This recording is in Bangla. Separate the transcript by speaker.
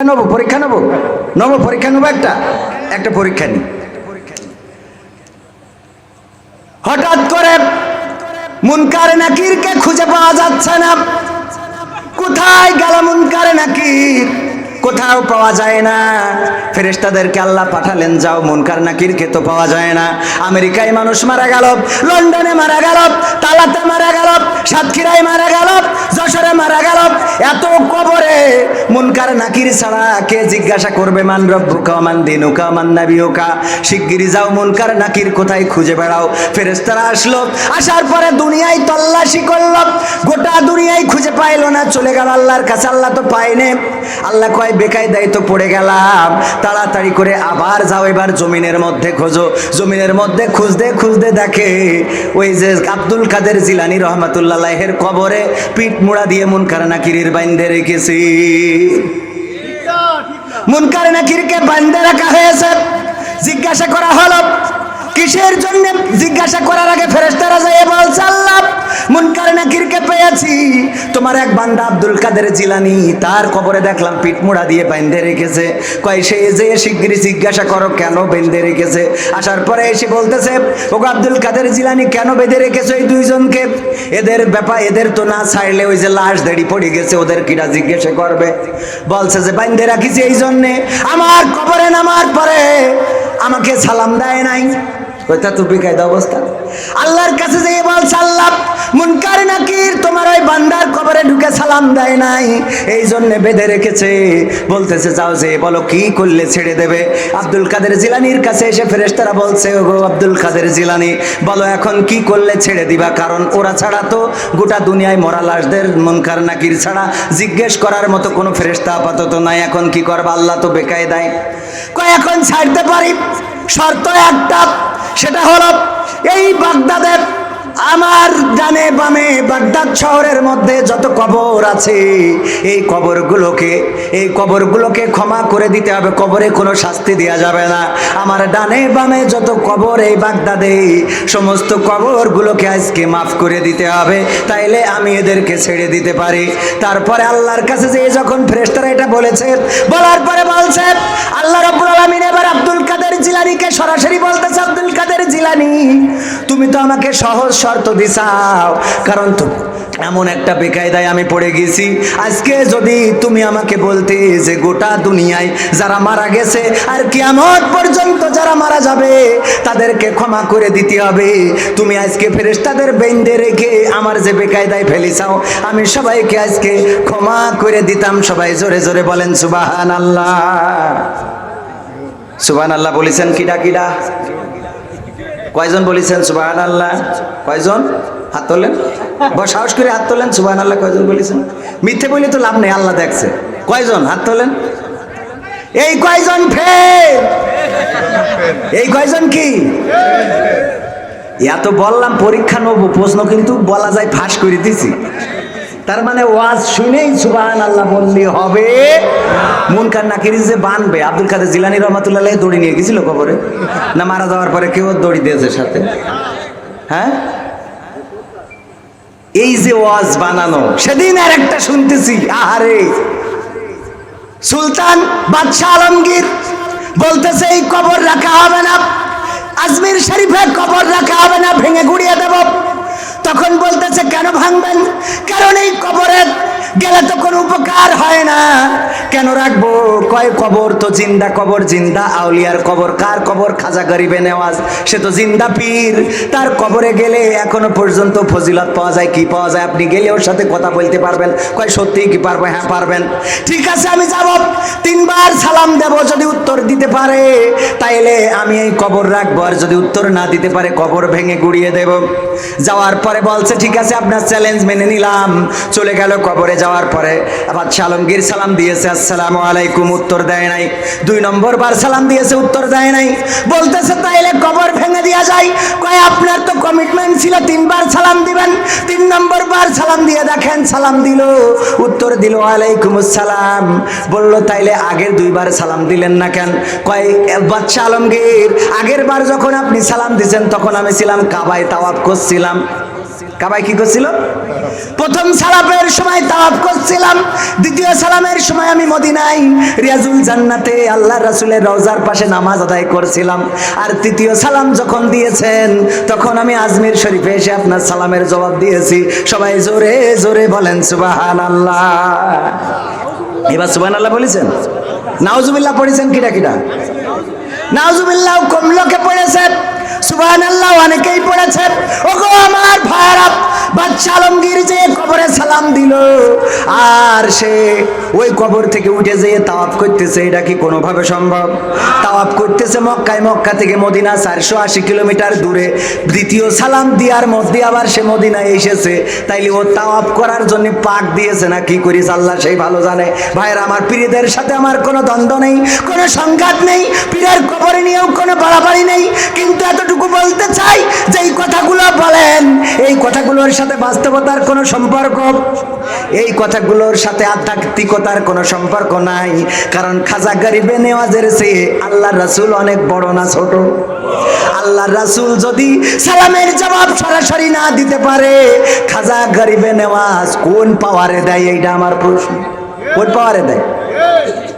Speaker 1: নেব, পরীক্ষা নেব? নেব, পরীক্ষা নেব একটা একটা পরীক্ষা নি হঠাৎ করে মুনকার নাকিরকে খুঁজে পাওয়া যাচ্ছে না। কোথায় গেল মুনকার নাকির? কোথাও পাওয়া যায় না। ফেরেশতাদেরকে আল্লাহ পাঠালেন, যাও মুনকার নাকিরকে তো পাওয়া যায় না। আমেরিকায় মানুষ মারা গেল, লন্ডনে মারা গেল, তালাতে মারা গেল, সাতক্ষীরায় মারা গেল, যশোরে মারা গেল এত কবরে মুনকার নাকির ছাড়া কে জিজ্ঞাসা করবে, মান রব্বুকা মান দিনুকা মান নাবিয়ুকা? শিগগিরি যাও মুনকার নাকির কোথায় খুঁজে বেড়াও। ফেরেশতারা আসলো। আসার পরে দুনিয়ায় তল্লাশি করল। গোটা দুনিয়ায় খুঁজে পাইলো না, চলে গেল আল্লাহর কাছে। আল্লাহ তো পাইনে আল্লাহ কয় বেকায় দায়িত্ব পড়ে গেলাম। তাড়াতাড়ি করে আবার যাও, এবার জমিনের মধ্যে খোঁজো। জমিনের মধ্যে খুঁজতে খুঁজতে দেখে ওই যে আব্দুল কাদের জিলানি রহমাতুল্লাহের কবরে পিঠ মুড়া দিয়ে মুনকার নাকিরির বাইন্ধে রেখেছি। মুনকার নাকিরকে বাইন্ধে রাখা হয়েছে। জিজ্ঞাসা করা হলো কিসের জন্য? জিজ্ঞাসা করার আগে ফেরেশতারা যায় বলছে আল্লাহ মুনকার নাকিরকে পেয়েছি। তোমার এক বান্দা আব্দুল কাদের জিলানি, তার কবরে দেখলাম পিঠমুড়া দিয়ে বাইন্ধে রেখেছে। কয়, সে যে শিগগিরই জিজ্ঞাসা করো, কেন বেঁধে রেখেছে? আসার পরে এসে বলতেছে, ওগো আব্দুল কাদের জিলানি, কেন বেঁধে রেখেছো এই দুইজনকে? এদের ব্যাপার, এদের তো না ছাড়লে ওই যে লাশ দেড়ি পড়ে গেছে, ওদের কিরা জিজ্ঞাসা করবে? বলছে যে বাইন্ধে রাখিছি এই জন্যে আমার কবরে নামার পরে আমাকে সালাম দেয় নাই। ওইটা তো বিকায়দা অবস্থা? আল্লাহর কাছে যে বলছে, আল্লাহ, মুনকার নাকির তোমার ওই বান্দার কবরে ঢুকে সালাম দেয় নাই। এই জন্য বেঁধে রেখেছে। বলতেছে, যাও যে বলো, কি করলে ছেড়ে দেবে? আব্দুল কাদের জিলানির কাছে এসে ফেরেশতারা বলছে, ওগো আব্দুল কাদের জিলানি, বলো এখন কি করলে ছেড়ে দিবা? কারণ ওরা ছাড়া তো গোটা দুনিয়ায় মরা লাশদের মুনকার নাকির ছাড়া জিজ্ঞেস করার মতো কোনো ফেরেশতা আপাতত নাই। এখন কি করবা? আল্লাহ তো বেকায় দেয় কয়, এখন ছাড়তে পারি? শর্ত একটা সেটা হলো এই বাগদাদে আমার ডানে বামে বাগদাদ শহরের মধ্যে যত কবর আছে, এই কবরগুলোকে এই কবরগুলোকে ক্ষমা করে দিতে হবে। কবরে কোনো শাস্তি দেওয়া যাবে না। আমার ডানে বামে যত কবর, এই বাগদাদে সমস্ত কবরগুলোকে আজকে মাফ করে দিতে হবে। তাইলে আমি এদেরকে ছেড়ে দিতে পারি। তারপরে আল্লাহর কাছে যে যখন ফ্রেস্তারা এটা বলেছে, বলার পরে বলছে, আল্লাহ রব্বুল আলামিন এবার আব্দুল কাদের জিলানিকে সরাসরি জিলানি তুমি তো আমাকে সহজ শর্ত দিছাও। কারণ তো এমন একটা বেকায়দায় আমি পড়ে গেছি। আজকে যদি তুমি আমাকে বলতে যে গোটা দুনিয়ায় যারা মারা গেছে, আর কিয়ামত পর্যন্ত যারা মারা যাবে, তাদেরকে ক্ষমা করে দিতে হবে। তুমি আজকে ফেরেশতাদের বেঁধে রেখে আমার যে বেকায়দায় ফেলিছাও, আমি সবাইকে আজকে ক্ষমা করে দিতাম। সবাই জোরে জোরে বলেন সুবাহান আল্লাহ সুবাহান আল্লাহ বলেছেন কিডা কিডা? কয়জন বলেছেন সুবাহান আল্লাহ কয়জন? হাত তোলেন। সাহস করে হাত তোলেন সুবাহান আল্লাহ কয়জন বলেছেন? মিথ্যে বলে তো লাভ নেই, আল্লাহ দেখছে। কয়জন? হাত তোলেন। এই কয়জন ফের? এই কয়জন কি? এত বললাম, পরীক্ষা নেব, প্রশ্ন কিন্তু বলা যায়, ফাঁস করে দিছি। তার মানে ওয়াজ শুনেই সুবাহান আল্লাহ বললি হবে মুনকার নাকির যে বানবে। আব্দুল কাদের জিলানি রহমাতুল্লাহ দড়ি নিয়ে গেছিল কবরে। না মারা যাওয়ার পরে কেউ দড়ি দিয়েছে সাথে। হ্যাঁ? এই যে ওয়াজ বানানো, সেদিন আর একটা শুনতেছি, আহারে। সুলতান বাদশাহ আলমগীর বলতেছে, এই কবর রাখা হবে না। আজমির শরীফে কবর রাখা হবে না, ভেঙে গুড়িয়ে দেব। তখন বলতেছে কেন ভাঙবেন? কারণ এই কবরের গেলে তো কোনো উপকার হয় না। কেন রাখব? কয় কবর তো জিন্দা কবর, জিন্দা আউলিয়ার কবর। কার কবর? খাজা গরিবে নেওয়াজ। সে তো জিন্দা পীর। তার কবরে গেলে এখনও পর্যন্ত ফজিলত পাওয়া যায়, কি পাওয়া যায়? আপনি গেলে ওর সাথে কথা বলতে পারবেন। কয় সত্যি কি পারব? হ্যাঁ পারবেন। ঠিক আছে, আমি যাব। তিনবার সালাম দেব যদি উত্তর দিতে পারে। তাইলে আমি এই কবর রাখব। আর যদি উত্তর না দিতে পারে, কবর ভেঙে গুড়িয়ে দেব। যাওয়ার পরে বলছে, ঠিক আছে, আপনার চ্যালেঞ্জ মেনে নিলাম। চলে গেল কবরে যাওয়ার পরে আবার আলমগীর সালাম দিয়েছে, আসসালামু আলাইকুম। উত্তর দেয় নাই। দুই নম্বর বার সালাম দিয়েছে, উত্তর দেয় নাই। বলতেছে, তাইলে কবর ভেঙে দেওয়া যায় কয়, আপনার তো কমিটমেন্ট ছিল, তিনবার সালাম দিবেন। তিন নম্বর বার সালাম দিয়ে দেখেন, সালাম দিল। উত্তর দিল আলাইকুম আসসালাম। বলল, তাইলে আগের দুইবার সালাম দিলেন না কেন? কয় বাচ্চা আলমগীর, আগের বার যখন আপনি সালাম দিয়েছেন তখন আমি ছিলাম কাবায় তাওয়াব করছিলাম। কাবায় কি করছিল? প্রথম সালামের সময় তাওয়াফ করছিলাম, দ্বিতীয় সালামের সময় আমি মদিনায় রিয়াজুল জান্নাতে আল্লাহ রাসুলের রওজার পাশে নামাজ আদায় করছিলাম। আর তৃতীয় সালাম যখন দিয়েছেন, তখন আমি আজমির শরীফে এসে আপনার সালামের জবাব দিয়েছি। সবাই জোরে জোরে বলেন, সুবহানাল্লাহ। এবার সুবহানাল্লাহ বলেছেন? নাউজুবিল্লাহ পড়েছেন কিটা কিটা নাউজুবিল্লাহ কম লোকে পড়েছে আল্লাহ অনেকেই পড়েছে ওগো আমার ভাইরা বাচ্চা আলমগীর যে কবরে সালাম দিল, আর সে ওই কবর থেকে উঠে যেয়ে তাওয়াফ করতেছে, এটা কি কোনোভাবে সম্ভব? তাওয়াফ করতেছে মক্কায়, মক্কা থেকে মদিনা চারশো আশি কিলোমিটার দূরে। দ্বিতীয় সালাম দেওয়ার মধ্যে আবার সে মদিনায় এসেছে। তাইলে ও তাওয়াফ করার জন্য পাক দিয়েছে না কি করিস আল্লাহ সেই ভালো জানে। ভাইয়ের, আমার পীরদের সাথে আমার কোনো দ্বন্দ্ব নেই, কোনো সংঘাত নেই। পীরের কবরে নিয়েও কোনো বাড়াবাড়ি নেই। কিন্তু এতটুকু বলতে চাই যে এই কথাগুলো বলেন। এই কথাগুলোর সাথে বাস্তবতার কোনো সম্পর্ক? এই কথাগুলোর সাথে আধ্যাত্মিকতার কোনো সম্পর্ক নাই। কারণ খাজা গরিবে নেওয়াজের চেয়ে আল্লাহ রাসূল অনেক বড় না ছোট? আল্লাহ রাসূল যদি সালামের জবাব সরাসরি না দিতে পারে, খাজা গরিবে নেওয়াজ কোন পাওয়ারে দেয়? এইটা আমার প্রশ্ন। কোন পাওয়ারে দেয়?